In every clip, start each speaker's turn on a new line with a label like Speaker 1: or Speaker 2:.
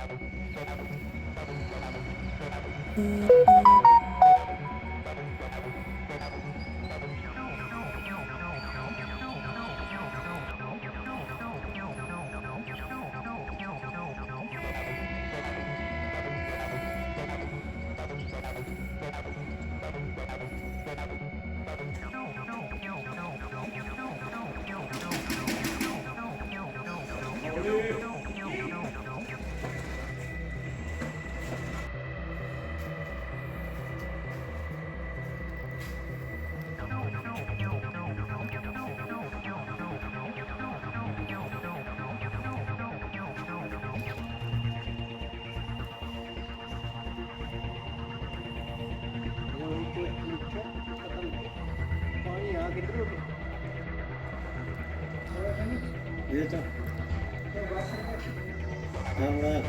Speaker 1: Thank you. ਇਹ ਤਾਂ ਹਮਰਾ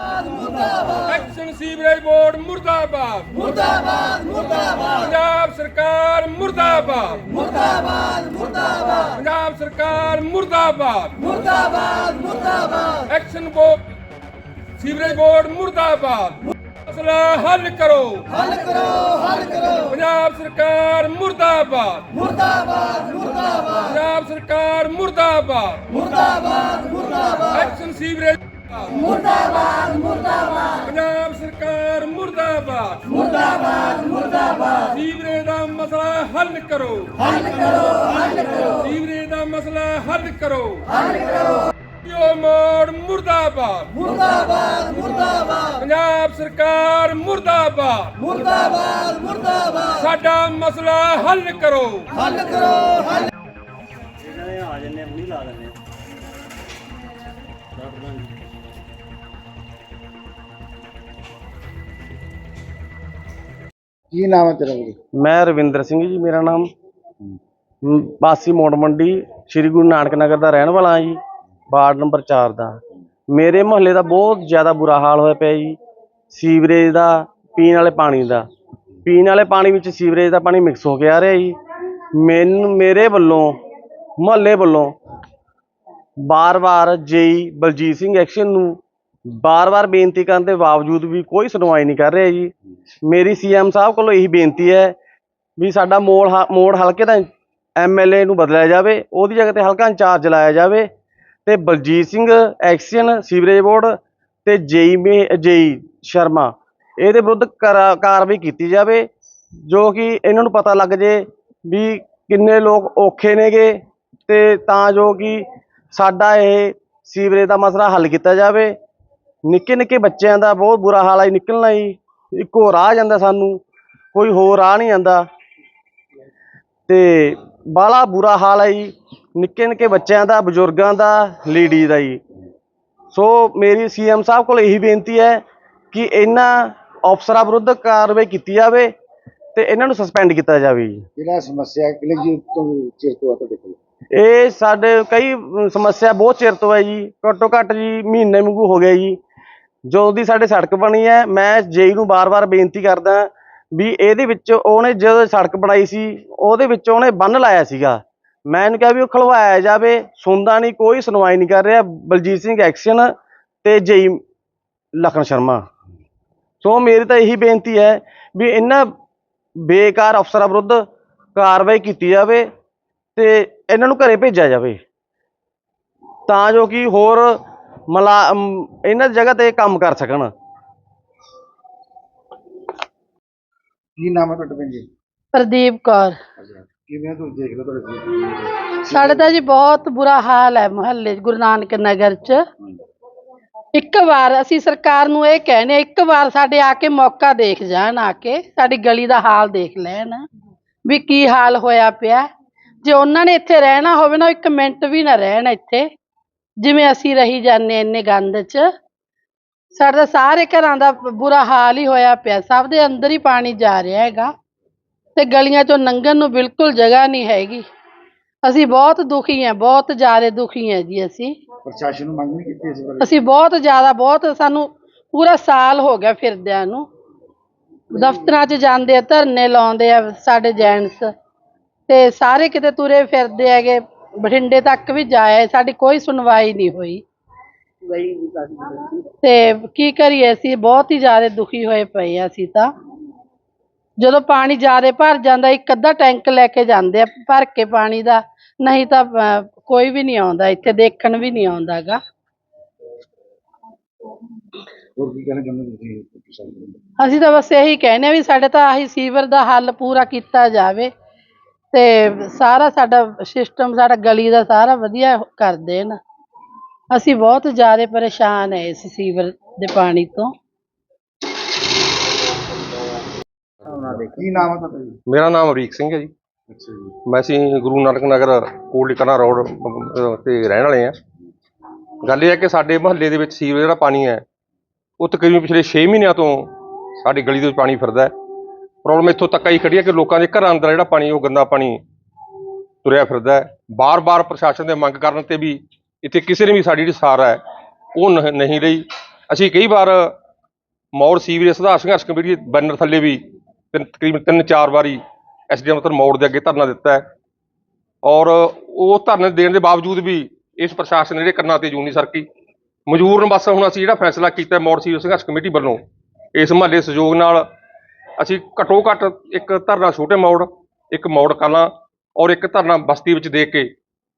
Speaker 2: action sewerage board ਮੁਰਦਾਬਾਦ। ਮੁਰਦਾਬਾਦ ਮੁਰਦਾਬਾਦ। ਪੰਜਾਬ ਸਰਕਾਰ ਮੁਰਦਾਬਾਦ। ਮੁਰਦਾਬਾਦ ਮੁਰਦਾਬਾਦ। ਪੰਜਾਬ ਸਰਕਾਰ ਮੁਰਦਾਬਾਦ। ਮੁਰਦਾਬਾਦ ਮੁਰਦਾਬਾਦ। ਐਕਸ਼ਨ ਬੋਰਡ ਸੀਵਰੇਜ ਬੋਰਡ ਮੁਰਦਾਬਾਦ। ਮਸਲਾ ਹੱਲ ਕਰੋ। ਹੱਲ ਕਰੋ ਹੱਲ ਕਰੋ। ਪੰਜਾਬ ਸਰਕਾਰ ਮੁਰਦਾਬਾਦ। ਮੁਰਦਾਬਾਦ ਮੁਰਦਾਬਾਦ। ਪੰਜਾਬ ਸਰਕਾਰ ਮੁਰਦਾਬਾਦ। ਮੁਰਦਾਬਾਦ ਮੁਰਦਾਬਾਦ। ਸੀਵਰੇਜ ਮੁਰਦਾਬਾਦ ਮੁਰਦਾਬਾਦ। ਪੰਜਾਬ ਸਰਕਾਰ ਮੁਰਦਾਬਾਦ। ਮੁਰਦਾਬਾਦ ਮੁਰਦਾਬਾਦ। ਸੀਵਰੇਜ ਦਾ ਮਸਲਾ ਹੱਲ ਕਰੋ। ਹੱਲ ਕਰੋ ਹੱਲ ਕਰੋ। ਸੀਵਰੇਜ ਦਾ ਮਸਲਾ ਹੱਲ ਕਰੋ। ਹੱਲ ਕਰੋ। ਯੋ ਮੋੜ ਮੁਰਦਾਬਾਦ। ਮੁਰਦਾਬਾਦ ਮੁਰਦਾਬਾਦ। ਪੰਜਾਬ ਸਰਕਾਰ ਮੁਰਦਾਬਾਦ। ਮੁਰਦਾਬਾਦ ਮੁਰਦਾਬਾਦ। ਸਾਡਾ ਮਸਲਾ ਹੱਲ ਕਰੋ।
Speaker 1: ਇਹਨਾਂ ਨੇ
Speaker 3: ਕੀ ਨਾਮ ਹੈ ਤੇਰਾ ਵੀਰੇ?
Speaker 4: ਮੈਂ ਰਵਿੰਦਰ ਸਿੰਘ ਜੀ ਮੇਰਾ ਨਾਮ ਮ, ਬਾਸੀ ਮੋੜ ਮੰਡੀ ਸ੍ਰੀ ਗੁਰੂ ਨਾਨਕ ਨਗਰ ਦਾ ਰਹਿਣ ਵਾਲਾ ਹਾਂ ਜੀ ਵਾਰਡ ਨੰਬਰ 4 ਦਾ। ਮੇਰੇ ਮੁਹੱਲੇ ਦਾ ਬਹੁਤ ਜ਼ਿਆਦਾ ਬੁਰਾ ਹਾਲ ਹੋਇਆ ਪਿਆ ਜੀ ਸੀਵਰੇਜ ਦਾ ਪੀਣ ਵਾਲੇ ਪਾਣੀ ਦਾ। ਪੀਣ ਵਾਲੇ ਪਾਣੀ ਵਿੱਚ ਸੀਵਰੇਜ ਦਾ ਪਾਣੀ ਮਿਕਸ ਹੋ ਕੇ ਆ ਰਿਹਾ ਜੀ। ਮੈਨੂੰ ਮੇਰੇ ਵੱਲੋਂ ਮੁਹੱਲੇ ਵੱਲੋਂ ਬਾਰ-ਬਾਰ ਜੇਈ ਬਲਜੀਤ ਸਿੰਘ ਐਕਸ਼ਨ ਨੂੰ ਬਾਰ-ਬਾਰ ਬੇਨਤੀ ਕਰਨ ਦੇ ਬਾਵਜੂਦ ਵੀ ਕੋਈ ਸੁਣਵਾਈ ਨਹੀਂ ਕਰ ਰਿਹਾ ਜੀ। ਮੇਰੀ ਸੀਐਮ ਸਾਹਿਬ ਕੋਲੋਂ ਇਹੀ ਬੇਨਤੀ ਹੈ ਵੀ ਸਾਡਾ ਮੋੜ ਹ- ਮੋੜ ਹਲਕੇ ਦਾ ਐਮਐਲਏ ਨੂੰ ਬਦਲਿਆ ਜਾਵੇ, ਉਹਦੀ ਜਗ੍ਹਾ ਤੇ ਹਲਕਾ ਇੰਚਾਰਜ ਲਾਇਆ ਜਾਵੇ ਤੇ Baljit Singh XEN sewerage board ਤੇ ਜੇਈ ਮੇ ਜੇਈ ਸ਼ਰਮਾ, ਇਹਦੇ ਵਿਰੁੱਧ ਕਰਾ- ਕਾਰਵਾਈ ਕੀਤੀ ਜਾਵੇ, ਜੋ ਕਿ ਇਹਨਾਂ ਨੂੰ ਪਤਾ ਲੱਗ ਜੇ ਵੀ ਕਿੰਨੇ ਲੋਕ ਔਖੇ ਨੇਗੇ ਤੇ ਤਾਂ ਜੋ ਕਿ ਸਾਡਾ ਇਹ ਸੀਵਰੇਜ ਦਾ ਮਸਲਾ ਹੱਲ ਕੀਤਾ ਜਾਵੇ। ਨਿੱਕੇ ਨਿੱਕੇ ਬੱਚਿਆਂ ਦਾ ਬਹੁਤ ਬੁਰਾ ਹਾਲ ਹੈ ਨਿਕਲਣਾ ਜੀ। ਇੱਕੋ ਰਾਹ ਜਾਂਦਾ ਸਾਨੂੰ ਕੋਈ ਹੋਰ ਰਾਹ ਨਹੀਂ ਆਂਦਾ ਤੇ ਬਾਲਾ ਬੁਰਾ ਹਾਲ ਹੈ ਜੀ ਨਿੱਕੇ ਨਿੱਕੇ ਬੱਚਿਆਂ ਦਾ ਬਜ਼ੁਰਗਾਂ ਦਾ ਲੇਡੀ ਦਾ ਜੀ। ਸੋ ਮੇਰੀ ਸੀਐਮ ਸਾਹਿਬ ਕੋਲ ਇਹੀ ਬੇਨਤੀ ਹੈ ਕਿ ਇਹਨਾਂ ਅਫਸਰਾਂ ਵਿਰੁੱਧ ਕਾਰਵਾਈ ਕੀਤੀ ਜਾਵੇ ਤੇ ਇਹਨਾਂ ਨੂੰ ਸਸਪੈਂਡ ਕੀਤਾ ਜਾਵੇ ਜੀ।
Speaker 3: ਜਿਹੜਾ ਸਮੱਸਿਆ ਕਿਲੇ ਜੀ ਤੋਂ ਚਿਰ ਤੋਂ ਆ ਤੁਹਾਡੇ ਕੋਲ?
Speaker 4: ਇਹ ਸਾਡੇ ਕਈ ਸਮੱਸਿਆ ਬਹੁਤ ਚਿਰ ਤੋਂ ਹੈ ਜੀ ਘੱਟੋ ਘੱਟ ਜੀ ਮਹੀਨੇ ਵਾਂਗੂ ਹੋ ਗਿਆ ਜੀ। ਜਦੋਂ ਦੀ ਸਾਡੇ ਸੜਕ ਬਣੀ ਹੈ, ਮੈਂ ਜੇਈ ਨੂੰ ਬਾਰ-ਬਾਰ ਬੇਨਤੀ ਕਰਦਾ ਵੀ ਇਹਦੇ ਵਿੱਚ ਉਹਨੇ ਜਦੋਂ ਸੜਕ ਬਣਾਈ ਸੀ, ਉਹਦੇ ਵਿੱਚ ਉਹਨੇ ਬੰਨ ਲਾਇਆ ਸੀਗਾ। ਮੈਂ ਇਹਨੂੰ ਕਿਹਾ ਵੀ ਉਹ ਖਲਵਾਇਆ ਜਾਵੇ, ਸੁਣਦਾ ਨਹੀਂ, ਕੋਈ ਸੁਣਵਾਈ ਨਹੀਂ ਕਰ ਰਿਹਾ, ਬਲਜੀਤ ਸਿੰਘ ਐਕਸ਼ਨ ਤੇ ਜੇਈ ਲਖਨ ਸ਼ਰਮਾ। ਸੋ ਮੇਰੀ ਤਾਂ ਇਹੀ ਬੇਨਤੀ ਹੈ ਵੀ ਇਹਨਾਂ ਬੇਕਾਰ ਅਫਸਰਾਂ ਵਿਰੁੱਧ ਕਾਰਵਾਈ ਕੀਤੀ ਜਾਵੇ ਤੇ ਇਹਨਾਂ ਨੂੰ ਘਰੇ ਭੇਜਿਆ ਜਾਵੇ। ਤਾਂ ਜੋ ਕਿ ਹੋਰ ਮਲਾ ਇਹਨਾਂ ਜਗ੍ਹਾ ਤੇ ਕੰਮ ਕਰ ਸਕਣ।
Speaker 3: ਕੀ ਨਾਮ ਹੈ ਤੁਹਾਡਾ ਭੈਣ ਜੀ?
Speaker 5: ਪ੍ਰਦੀਪ ਕੌਰ।
Speaker 3: ਕਿਵੇਂ ਤੁਸੀਂ ਦੇਖ ਲਓ ਤੁਹਾਡੇ
Speaker 5: ਸਾਡੇ ਤਾਂ ਜੀ ਬਹੁਤ ਬੁਰਾ ਹਾਲ ਹੈ ਮੁਹੱਲੇ ਗੁਰੂ ਨਾਨਕ ਨਗਰ 'ਚ। ਇੱਕ ਵਾਰ ਅਸੀਂ ਸਰਕਾਰ ਨੂੰ ਇਹ ਕਹਿੰਦੇ ਇੱਕ ਵਾਰ ਸਾਡੇ ਆ ਕੇ ਮੌਕਾ ਦੇਖ ਜਾਣ ਆ ਕੇ ਸਾਡੀ ਗਲੀ ਦਾ ਹਾਲ ਦੇਖ ਲੈਣ ਵੀ ਕੀ ਹਾਲ ਹੋਇਆ ਪਿਆ। ਜੇ ਉਹਨਾਂ ਨੇ ਇੱਥੇ ਰਹਿਣਾ ਹੋਵੇ ਨਾ ਇੱਕ ਮਿੰਟ ਵੀ ਨਾ ਰਹਿਣ ਇੱਥੇ। ਜਿਵੇਂ ਅਸੀਂ ਰਹੀ ਜਾਂਦੇ ਇੰਨੇ ਗੰਦ 'ਚ ਸਾਡੇ ਸਾਰੇ ਘਰਾਂ ਦਾ ਬੁਰਾ ਹਾਲ ਹੀ ਹੋਇਆ ਪਿਆ ਸਭ ਦੇ ਅੰਦਰ ਹੀ ਪਾਣੀ ਜਾ ਰਿਹਾ ਹੈਗਾ ਤੇ ਗਲੀਆਂ 'ਚੋਂ ਲੰਘਣ ਨੂੰ ਬਿਲਕੁਲ ਜਗ੍ਹਾ ਨਹੀਂ ਹੈਗੀ। ਅਸੀਂ ਬਹੁਤ ਦੁਖੀ ਹਾਂ ਬਹੁਤ ਜ਼ਿਆਦਾ ਦੁਖੀ ਹਾਂ ਜੀ ਅਸੀਂ।
Speaker 3: ਪ੍ਰਸ਼ਾਸਨ ਨੂੰ ਮੰਗ ਨਹੀਂ ਕੀਤੀ ਇਸ ਬਾਰੇ?
Speaker 5: ਅਸੀਂ ਬਹੁਤ ਜ਼ਿਆਦਾ ਬਹੁਤ ਸਾਨੂੰ ਪੂਰਾ ਸਾਲ ਹੋ ਗਿਆ ਫਿਰਦਿਆਂ ਨੂੰ। ਦਫ਼ਤਰਾਂ 'ਚ ਜਾਂਦੇ ਆ ਧਰਨੇ ਲਾਉਂਦੇ ਆ ਸਾਡੇ ਜੈਂਟਸ ਤੇ ਸਾਰੇ ਕਿਤੇ ਤੁਰੇ ਫਿਰਦੇ ਹੈਗੇ। ਬਠਿੰਡੇ ਤੱਕ ਵੀ ਜਾਏ ਸਾਡੀ ਕੋਈ ਸੁਣਵਾਈ ਨਹੀਂ ਹੋਈ। ਤੇ ਕੀ ਕਰੀਏ ਅਸੀਂ ਬਹੁਤ ਹੀ ਜ਼ਿਆਦਾ ਦੁਖੀ ਹੋਏ ਪਏ ਆ ਅਸੀਂ ਤਾਂ। ਜਦੋਂ ਪਾਣੀ ਜ਼ਿਆਦਾ ਭਰ ਜਾਂਦਾ ਇੱਕ ਅੱਧਾ ਟੈਂਕ ਲੈ ਕੇ ਜਾਂਦੇ ਆ ਭਰ ਕੇ ਪਾਣੀ ਦਾ। ਨਹੀਂ ਤਾਂ ਅਹ, ਕੋਈ ਵੀ ਨਹੀਂ ਆਉਂਦਾ ਇੱਥੇ ਦੇਖਣ ਵੀ ਨਹੀਂ ਆਉਂਦਾਗਾ।
Speaker 3: ਹੋਰ ਕੀ ਕਹਿਣਾ ਚਾਹੁੰਦੇ ਤੁਸੀਂ? ਪ੍ਰਸ਼ਾਸਨ ਨੂੰ
Speaker 5: ਅਸੀਂ ਤਾਂ ਬਸ ਇਹੀ ਕਹਿੰਦੇ ਆ ਵੀ ਸਾਡੇ ਤਾਂ ਆਹੀ ਸੀਵਰ ਦਾ ਹੱਲ ਪੂਰਾ ਕੀਤਾ ਜਾਵੇ। ਤੇ ਸਾਰਾ ਸਾਡਾ ਸਿਸਟਮ ਸਾਡਾ ਗਲੀ ਦਾ ਸਾਰਾ ਵਧੀਆ ਕਰ ਦੇਣ ਅਸੀਂ ਬਹੁਤ ਜ਼ਿਆਦਾ ਪਰੇਸ਼ਾਨ ਹੈ ਇਸ ਸੀਵਰ ਦੇ ਪਾਣੀ ਤੋਂ।
Speaker 3: ਕੀ ਨਾਮ ਹੈ ਤੁਹਾਡਾ ਜੀ?
Speaker 2: ਮੇਰਾ ਨਾਮ ਅਮਰੀਕ ਸਿੰਘ ਹੈ ਜੀ।
Speaker 3: ਅੱਛਾ ਜੀ।
Speaker 2: ਮੈਂ ਅਸੀਂ ਗੁਰੂ ਨਾਨਕ ਨਗਰ ਕੋਟਲੀ ਕਲਾਂ ਰੋਡ ਅਹ, ਤੇ ਰਹਿਣ ਵਾਲੇ ਆ ਗੱਲ ਇਹ ਹੈ ਕਿ ਸਾਡੇ ਮੁਹੱਲੇ ਦੇ ਵਿੱਚ ਸੀਵਰੇਜ ਜਿਹੜਾ ਪਾਣੀ ਹੈ ਉਹ ਤਕਰੀਬਨ ਪਿਛਲੇ 6 ਮਹੀਨਿਆਂ ਤੋਂ ਸਾਡੀ ਗਲੀ ਦੇ ਵਿੱਚ ਪਾਣੀ ਫਿਰਦਾ ਹੈ। ਪ੍ਰੋਬਲਮ ਇੱਥੋਂ ਤੱਕ ਆਈ ਖੜੀ ਹੈ ਕਿ ਲੋਕਾਂ ਦੇ ਘਰਾਂ ਅੰਦਰ ਜਿਹੜਾ ਪਾਣੀ, ਉਹ ਗੰਦਾ ਪਾਣੀ ਤੁਰਿਆ ਫਿਰਦਾ ਹੈ। ਬਾਰ-ਬਾਰ ਪ੍ਰਸ਼ਾਸਨ ਦੇ ਮੰਗ ਕਰਨ ਤੇ ਵੀ ਇੱਥੇ ਕਿਸੇ ਨੇ ਵੀ ਸਾਡੀ ਜਿਹੜੀ ਸਾਰ ਹੈ, ਉਹ ਨਹੀਂ ਰਹੀ। ਅਸੀਂ ਕਈ ਵਾਰ ਮੌੜ ਸੀਵਰੇਜ ਸੁਧਾਰ ਸੰਘਰਸ਼ ਕਮੇਟੀ ਦੇ ਬੈਨਰ ਥੱਲੇ ਵੀ ਤਿੰਨ, ਤਕਰੀਬਨ ਤਿੰਨ ਚਾਰ ਵਾਰੀ ਐਸਡੀਐਮ ਮਤਲਬ ਮੌੜ ਦੇ ਅੱਗੇ ਧਰਨਾ ਦਿੱਤਾ ਹੈ। ਔਰ ਉਹ ਧਰਨੇ ਦੇਣ ਦੇ ਬਾਵਜੂਦ ਵੀ ਇਸ ਪ੍ਰਸ਼ਾਸਨ ਨੇ ਜਿਹੜੇ ਕੰਨਾਂ ਤੇ ਜੂੰ ਨਹੀਂ ਸਰਕੀ। ਮਜਬੂਰਨ ਬਸ ਹੁਣ ਅਸੀਂ ਜਿਹੜਾ ਫੈਸਲਾ ਕੀਤਾ ਮੌੜ ਸੀਵਰੇਜ ਸੰਘਰਸ਼ ਕਮੇਟੀ ਵੱਲੋਂ, ਇਸ ਮਹੱਲੇ ਸਹਿਯੋਗ ਨਾਲ ਅਸੀਂ ਘੱਟੋ ਘੱਟ ਇੱਕ ਧਰਨਾ ਛੋਟੇ ਮੌੜ, ਇੱਕ ਮੌੜ ਕਲਾਂ ਔਰ ਇੱਕ ਧਰਨਾ ਬਸਤੀ ਵਿੱਚ ਦੇ ਕੇ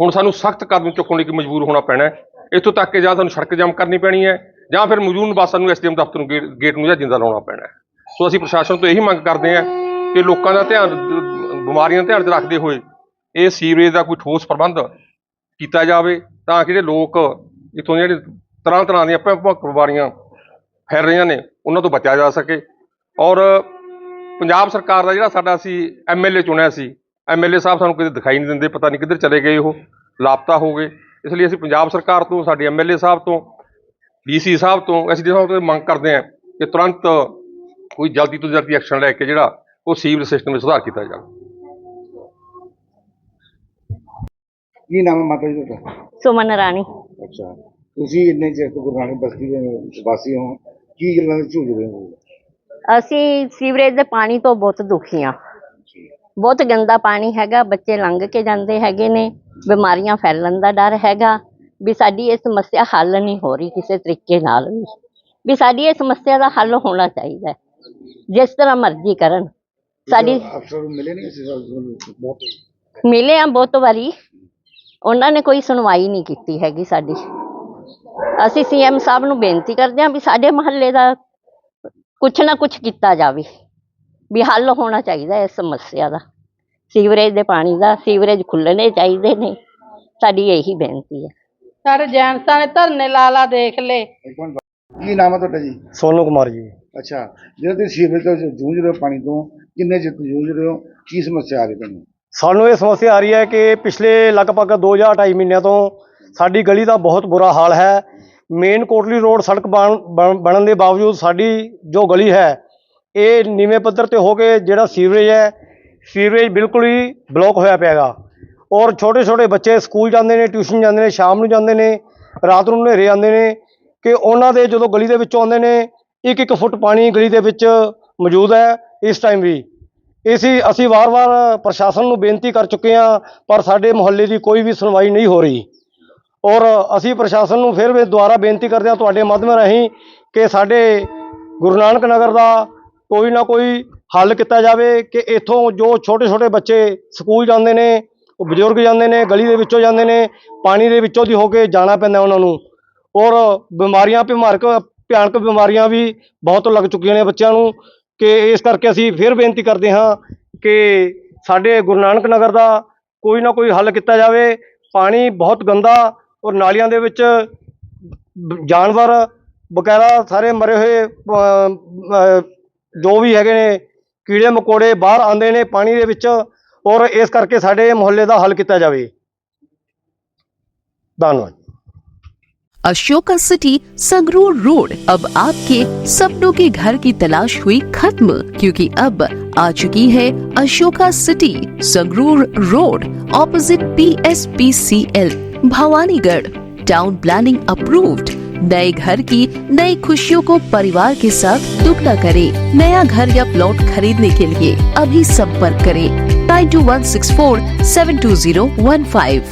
Speaker 2: ਹੁਣ ਸਾਨੂੰ ਸਖਤ ਕਦਮ ਚੁੱਕਣ ਲਈ ਮਜਬੂਰ ਹੋਣਾ ਪੈਣਾ ਹੈ। ਇੱਥੋਂ ਤੱਕ ਕਿ ਜਾਂ ਸਾਨੂੰ ਸੜਕ ਜਾਮ ਕਰਨੀ ਪੈਣੀ ਹੈ ਜਾਂ ਫਿਰ ਮੌਜੂਦ ਬੱਸਾਂ ਨੂੰ ਐਸਡੀਐਮ ਦਫ਼ਤਰ ਨੂੰ ਗੇਟ ਗੇਟ ਨੂੰ ਜਾਂ ਜਿੰਦਾ ਲਾਉਣਾ ਪੈਣਾ ਹੈ। ਸੋ ਅਸੀਂ ਪ੍ਰਸ਼ਾਸਨ ਤੋਂ ਇਹੀ ਮੰਗ ਕਰਦੇ ਹਾਂ ਕਿ ਲੋਕਾਂ ਦਾ ਧਿਆਨ, ਬਿਮਾਰੀਆਂ ਦਾ ਧਿਆਨ 'ਚ ਰੱਖਦੇ ਹੋਏ ਇਹ ਸੀਵਰੇਜ ਦਾ ਕੋਈ ਠੋਸ ਪ੍ਰਬੰਧ ਕੀਤਾ ਜਾਵੇ ਤਾਂ ਕਿ ਜਿਹੜੇ ਲੋਕ ਇੱਥੋਂ ਜਿਹੜੇ ਤਰ੍ਹਾਂ ਤਰ੍ਹਾਂ ਦੀਆਂ ਭਿਆਨਕ ਬਿਮਾਰੀਆਂ ਫੈਲ ਰਹੀਆਂ ਨੇ, ਉਹਨਾਂ ਤੋਂ ਬਚਿਆ ਜਾ ਸਕੇ। ਔਰ ਪੰਜਾਬ ਸਰਕਾਰ ਦਾ ਜਿਹੜਾ ਸਾਡਾ ਸੀ ਐਮਐਲਏ ਚੁਣਿਆ ਸੀ ਐਮਐਲਏ ਸਾਹਿਬ ਸਾਨੂੰ ਕਿਤੇ ਦਿਖਾਈ ਨਹੀਂ ਦਿੰਦੇ ਪਤਾ ਨਹੀਂ ਕਿੱਧਰ ਚਲੇ ਗਏ ਉਹ ਲਾਪਤਾ ਹੋ ਗਏ। ਇਸ ਲਈ ਅਸੀਂ ਪੰਜਾਬ ਸਰਕਾਰ ਤੋਂ ਸਾਡੇ ਐਮਐਲਏ ਸਾਹਿਬ ਤੋਂ ਡੀਸੀ ਸਾਹਿਬ ਤੋਂ ਐਸਡੀ ਸਾਹਿਬ ਤੋਂ ਮੰਗ ਕਰਦੇ ਹਾਂ ਕਿ ਤੁਰੰਤ ਕੋਈ ਜਲਦੀ ਤੋਂ ਜਲਦੀ ਐਕਸ਼ਨ ਲੈ ਕੇ ਜਿਹੜਾ ਉਹ ਸੀਵਰ ਸਿਸਟਮ ਵਿੱਚ ਸੁਧਾਰ ਕੀਤਾ ਜਾਵੇ।
Speaker 3: ਕੀ ਨਾਮ ਹੈ ਮਾਤਾ ਜੀ ਤੁਹਾਡਾ?
Speaker 6: ਸੁਮਨ ਰਾਣੀ।
Speaker 3: ਅੱਛਾ। ਤੁਸੀਂ ਇੰਨੇ ਚਿਰ ਤੋਂ ਗੁਰੂ ਨਾਨਕ ਬਸਤੀ ਦੇ ਵਾਸੀ ਹੋ। ਕੀ ਗੱਲਾਂ ਦੇ ਝੂਝ ਰਹੇ ਹੋ?
Speaker 6: ਅਸੀਂ ਸੀਵਰੇਜ ਦੇ ਪਾਣੀ ਤੋਂ ਬਹੁਤ ਦੁਖੀ ਹਾਂ। ਬਹੁਤ ਗੰਦਾ ਪਾਣੀ ਹੈਗਾ ਬੱਚੇ ਲੰਘ ਕੇ ਜਾਂਦੇ ਹੈਗੇ ਨੇ ਬਿਮਾਰੀਆਂ ਫੈਲਣ ਦਾ ਡਰ ਹੈਗਾ ਵੀ ਸਾਡੀ ਇਹ ਸਮੱਸਿਆ ਹੱਲ ਨਹੀਂ ਹੋ ਰਹੀ ਕਿਸੇ ਤਰੀਕੇ ਨਾਲ ਵੀ। ਵੀ ਸਾਡੀ ਇਹ ਸਮੱਸਿਆ ਦਾ ਹੱਲ ਹੋਣਾ ਚਾਹੀਦਾ ਹੈ। ਜਿਸ ਤਰ੍ਹਾਂ ਮਰਜ਼ੀ ਕਰਨ। ਸਾਡੀ
Speaker 3: ਅਫਸਰ ਨੂੰ ਮਿਲੇ ਨਹੀਂ ਬਹੁਤ
Speaker 6: ਮਿਲੇ ਆ ਬਹੁਤ ਵਾਰੀ ਉਹਨਾਂ ਨੇ ਕੋਈ ਸੁਣਵਾਈ ਨਹੀਂ ਕੀਤੀ ਹੈਗੀ ਸਾਡੀ। ਅਸੀਂ ਸੀਐਮ ਸਾਹਿਬ ਨੂੰ ਬੇਨਤੀ ਕਰਦੇ ਹਾਂ ਵੀ ਸਾਡੇ ਮਹੱਲੇ ਦਾ ਕੁਛ ਨਾ ਕੁਛ ਕੀਤਾ ਜਾਵੇ। ਵੀ ਹੱਲ ਹੋਣਾ ਚਾਹੀਦਾ ਇਸ ਸਮੱਸਿਆ ਦਾ। ਸੀਵਰੇਜ ਦੇ ਪਾਣੀ ਦਾ ਸੀਵਰੇਜ ਖੁੱਲਣੇ ਚਾਹੀਦੇ ਨੇ। ਸਾਡੀ ਇਹੀ ਬੇਨਤੀ ਹੈ।
Speaker 5: ਸਾਡੇ ਜੈਂਟਸਾਂ ਨੇ ਧਰਨੇ ਲਾ ਲਾ ਦੇਖ
Speaker 3: ਮਿੰਟ ਕੀ ਨਾਮ ਹੈ ਤੁਹਾਡਾ ਜੀ?
Speaker 4: ਸੋਨੂ ਕੁਮਾਰ ਜੀ।
Speaker 3: ਅੱਛਾ ਜਿਹੜਾ ਤੁਸੀਂ ਸੀਵਰੇਜ ਤੋਂ ਜੂਝ ਰਹੇ ਹੋ ਪਾਣੀ ਤੋਂ ਕਿੰਨੇ ਚਿਰ ਤੋਂ ਜੂਝ ਰਹੇ ਹੋ? ਕੀ ਸਮੱਸਿਆ ਆ ਰਹੀ ਤੁਹਾਨੂੰ?
Speaker 7: ਸਾਨੂੰ ਇਹ ਸਮੱਸਿਆ ਆ ਰਹੀ ਹੈ ਕਿ ਪਿਛਲੇ ਲਗਭਗ 2 ਜਾਂ 2.5 ਮਹੀਨਿਆਂ ਤੋਂ ਸਾਡੀ ਗਲੀ ਦਾ ਬਹੁਤ ਬੁਰਾ ਹਾਲ ਹੈ। ਮੇਨ ਕੋਟਲੀ ਰੋਡ ਸੜਕ ਬਣ- ਬਣ- ਬਣਨ ਦੇ ਬਾਵਜੂਦ ਸਾਡੀ ਜੋ ਗਲੀ ਹੈ, ਇਹ ਨੀਵੇਂ ਪੱਧਰ ਤੇ ਹੋ ਕੇ ਜਿਹੜਾ ਸੀਵਰੇਜ ਹੈ, ਸੀਵਰੇਜ ਬਿਲਕੁਲ ਹੀ ਬਲੌਕ ਹੋਇਆ ਪਿਆ ਹੈਗਾ। ਔਰ ਛੋਟੇ ਛੋਟੇ ਬੱਚੇ ਸਕੂਲ ਜਾਂਦੇ ਨੇ, ਟਿਊਸ਼ਨ ਜਾਂਦੇ ਨੇ, ਸ਼ਾਮ ਨੂੰ ਜਾਂਦੇ ਨੇ, ਰਾਤ ਨੂੰ ਹਨੇਰੇ ਆਉਂਦੇ ਨੇ ਕਿ ਉਹਨਾਂ ਦੇ ਜਦੋਂ ਗਲੀ ਦੇ ਵਿੱਚੋਂ ਆਉਂਦੇ ਨੇ ਇੱਕ ਇੱਕ ਫੁੱਟ ਪਾਣੀ ਗਲੀ ਦੇ ਵਿੱਚ ਮੌਜੂਦ ਹੈ ਇਸ ਟਾਈਮ ਵੀ। ਇਸੀ ਅਸੀਂ ਵਾਰ-ਵਾਰ ਪ੍ਰਸ਼ਾਸਨ ਨੂੰ ਬੇਨਤੀ ਕਰ ਚੁੱਕੇ ਹਾਂ, ਪਰ ਸਾਡੇ ਮੁਹੱਲੇ ਦੀ ਕੋਈ ਵੀ ਸੁਣਵਾਈ ਨਹੀਂ ਹੋ ਰਹੀ। ਔਰ ਅਸੀਂ ਪ੍ਰਸ਼ਾਸਨ ਨੂੰ ਫਿਰ ਵੀ ਦੁਬਾਰਾ ਬੇਨਤੀ ਕਰਦੇ ਹਾਂ ਤੁਹਾਡੇ ਮਾਧਿਅਮ ਰਾਹੀਂ ਕਿ ਸਾਡੇ ਗੁਰੂ ਨਾਨਕ ਨਗਰ ਦਾ ਕੋਈ ਨਾ ਕੋਈ ਹੱਲ ਕੀਤਾ ਜਾਵੇ ਕਿ ਇੱਥੋਂ ਜੋ ਛੋਟੇ-ਛੋਟੇ ਬੱਚੇ ਸਕੂਲ ਜਾਂਦੇ ਨੇ, ਉਹ ਬਜ਼ੁਰਗ ਜਾਂਦੇ ਨੇ, ਗਲੀ ਦੇ ਵਿੱਚੋਂ ਜਾਂਦੇ ਨੇ, ਪਾਣੀ ਦੇ ਵਿੱਚੋਂ ਦੀ ਹੋ ਕੇ ਜਾਣਾ ਪੈਂਦਾ ਉਹਨਾਂ ਨੂੰ। ਔਰ ਬਿਮਾਰੀਆਂ ਭਿਮਾਰਕ, ਭਿਆਨਕ ਬਿਮਾਰੀਆਂ ਵੀ ਬਹੁਤ ਲੱਗ ਚੁੱਕੀਆਂ ਨੇ ਬੱਚਿਆਂ ਨੂੰ ਕਿ ਇਸ ਕਰਕੇ ਅਸੀਂ ਫਿਰ ਬੇਨਤੀ ਕਰਦੇ ਹਾਂ ਕਿ ਸਾਡੇ ਗੁਰੂ ਨਾਨਕ ਨਗਰ ਦਾ ਕੋਈ ਨਾ ਕੋਈ ਹੱਲ ਕੀਤਾ ਜਾਵੇ। ਪਾਣੀ ਬਹੁਤ ਗੰਦਾ ਔਰ ਨਾਲੀਆਂ ਦੇ ਵਿੱਚ ਜਾਨਵਰ ਬਕਾਇਦਾ ਸਾਰੇ ਮਰੇ ਹੋਏ ਜੋ ਵੀ ਹੈਗੇ ਨੇ, ਕੀੜੇ ਮਕੋੜੇ ਬਾਹਰ ਆਉਂਦੇ ਨੇ ਪਾਣੀ ਦੇ ਵਿੱਚ ਔਰ ਇਸ ਕਰਕੇ ਸਾਡੇ ਮੁਹੱਲੇ ਦਾ ਹੱਲ ਕੀਤਾ ਜਾਵੇ। ਧੰਨਵਾਦ।
Speaker 8: अशोका सिटी संगरूर रोड अब आपके सपनों के घर की तलाश हुई खत्म क्योंकि अब आ चुकी है Ashoka city Sangrur road opposite P S P C L Bhawanigarh town planning approved नए घर की नई खुशियों को परिवार के साथ दुगना करें। नया घर या प्लॉट खरीदने के लिए अभी संपर्क करें। Nine two one six four seven two zero one five